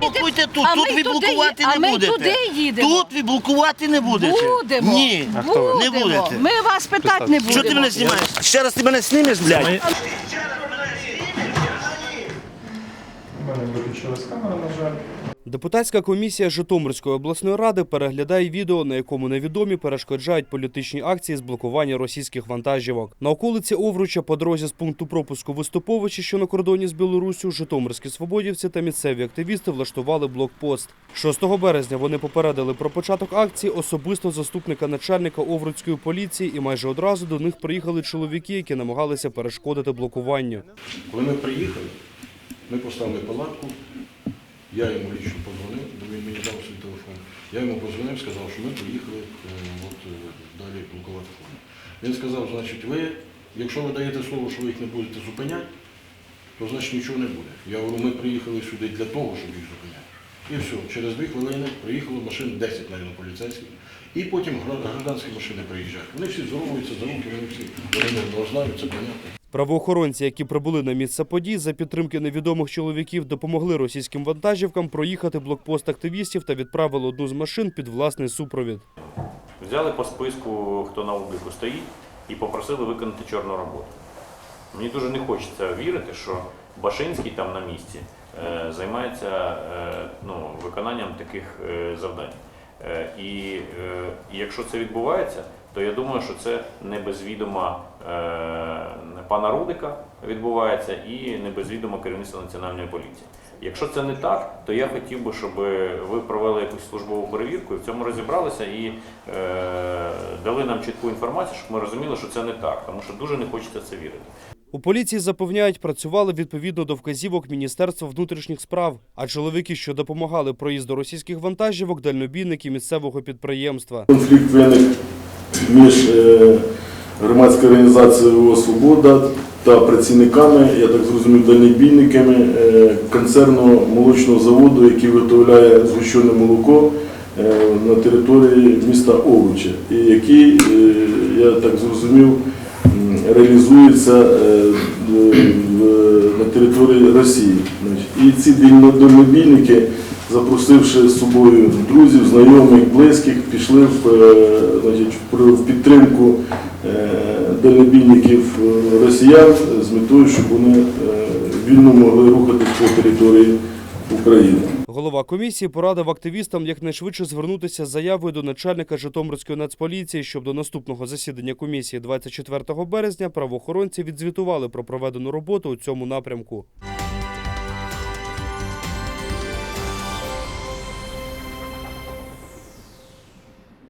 Блокуйте тут, А тут ми ви туди блокувати ї- а не ми будете. туди їдемо. Тут ви блокувати не будете. Будемо. Ні. А хто ви? Будемо. Не будете. Ми вас питати не будемо. Що ти мене знімаєш? Ще раз ти мене знімеш, блядь? Ми- У мене виключилась камера, на жаль. Депутатська комісія Житомирської обласної ради переглядає відео, на якому невідомі перешкоджають політичній акції з блокування російських вантажівок. На околиці Овруча по дорозі з пункту пропуску Виступовичі, що на кордоні з Білоруссю, житомирські свободівці та місцеві активісти влаштували блокпост. 6 березня вони попередили про початок акції особисто заступника начальника Овруцької поліції, і майже одразу до них приїхали чоловіки, які намагалися перешкодити блокуванню. Коли ми приїхали, ми поставили палатку, я йому лічно подзвонив, бо він мені дав свій телефон. Я йому подзвонив, сказав, що ми приїхали е, от, е, далі блокувати фон. Він сказав, значить, ви, якщо ви даєте слово, що ви їх не будете зупиняти, то значить нічого не буде. Я говорю, ми приїхали сюди для того, щоб їх зупиняти. І все, через дві хвилини приїхало машин 10, навіть, поліцейських. І потім гражданські машини приїжджають. Вони всі здоровуються за руки, вони всі вони не знають, це понятно. Правоохоронці, які прибули на місце подій, за підтримки невідомих чоловіків допомогли російським вантажівкам проїхати блокпост активістів та відправили одну з машин під власний супровід. Взяли по списку, хто на обліку стоїть, і попросили виконати чорну роботу. Мені дуже не хочеться вірити, що Башинський там на місці е, займається е, ну, виконанням таких е, завдань. І якщо це відбувається, то я думаю, що це не без відома е, пана Рудика відбувається і не без відома керівництва національної поліції. Якщо це не так, то я хотів би, щоб ви провели якусь службову перевірку і в цьому розібралися і е, дали нам чітку інформацію, щоб ми розуміли, що це не так, тому що дуже не хочеться це вірити. У поліції запевняють, працювали відповідно до вказівок Міністерства внутрішніх справ. А чоловіки, що допомагали проїзду російських вантажівок, дальнобійники місцевого підприємства. Конфлікт виник між е, громадською організацією «Свобода» та працівниками, я так зрозумів, дальнобійниками е, концерну молочного заводу, який виготовляє згущене молоко е, на території міста Овоча, і який, я так зрозумів, реалізується на території Росії. І ці дальнобійники, запросивши з собою друзів, знайомих, близьких, пішли в, е, підтримку е, дальнобійників е, росіян з метою, щоб вони вільно могли рухатись по території України. Голова комісії порадив активістам якнайшвидше звернутися з заявою до начальника Житомирської нацполіції, щоб до наступного засідання комісії 24 березня правоохоронці відзвітували про проведену роботу у цьому напрямку.